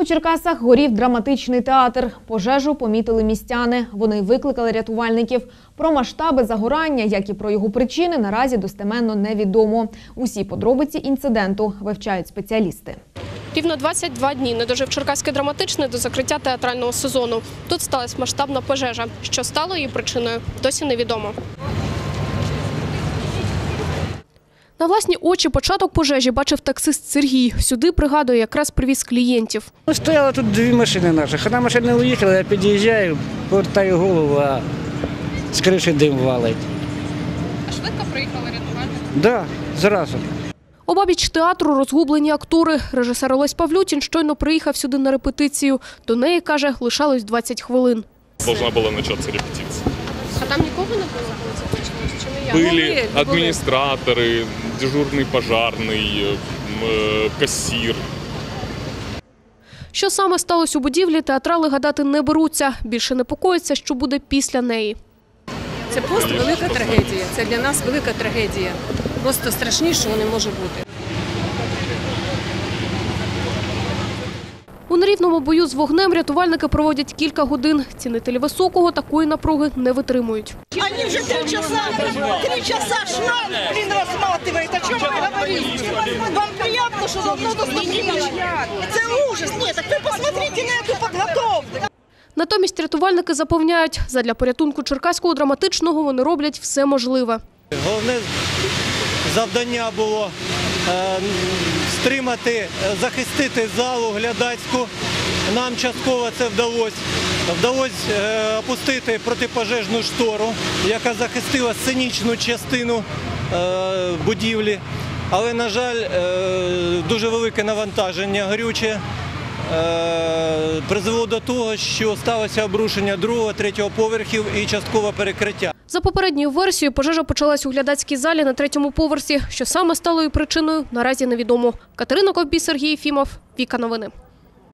У Черкасах горів драматичний театр. Пожежу помітили містяни. Вони викликали рятувальників. Про масштаби загорання, як і про його причини, наразі достеменно невідомо. Усі подробиці інциденту вивчають спеціалісти. Рівно 22 дні не дожив Черкаський драматичний до закриття театрального сезону. Тут сталася масштабна пожежа. Що стало її причиною, досі невідомо. На власні очі початок пожежі бачив таксист Сергій. Сюди, пригадує, якраз привіз клієнтів. Ну, стояло тут дві машини наших. Одна машина уїхала, я під'їжджаю, повертаю голову, а з криші дим валить. А швидко приїхали рятувальники? Да, зразу. Обабіч театру розгублені актори. Режисер Олесь Павлютін щойно приїхав сюди на репетицію. До неї, каже, лишалось 20 хвилин. Должна была начаться репетиция А там нікого не було, коли це почалось? Чи не я? Были администраторы, дежурный пожарный, э, м, э, кассир. Що саме сталося у будівлі, театрали гадати не беруться. Більше непокоїться, що буде після неї. Це просто велика трагедія. Це для нас велика трагедія. Просто страшнішого не може бути. У нерівному бою з вогнем рятувальники проводять кілька годин. Цінителі високого такої напруги не витримують. Они уже три часа, три часа шланг, блин, рассматривает. О чем вы говорите? Вам приятно, что давно доступили? Это ужас. Нет, так вы посмотрите на эту подготовку. Натомість рятувальники запевняють, задля порятунку черкаського драматичного вони роблять все можливе. Головне завдання було е, стримати, е, захистити залу глядацьку. Нам частково це вдалося. Вдалося е, опустити протипожежну штору, яка захистила сценічну частину е, будівлі. Але, на жаль, дуже велике навантаження горюче призвело до того, що сталося обрушення другого, третього поверхів і часткове перекриття. За попередньою версією, пожежа почалась у глядацькій залі на третьому поверсі. Що саме стало її причиною, наразі невідомо. Катерина Ковбій, Сергій Фімов, Віка Новини.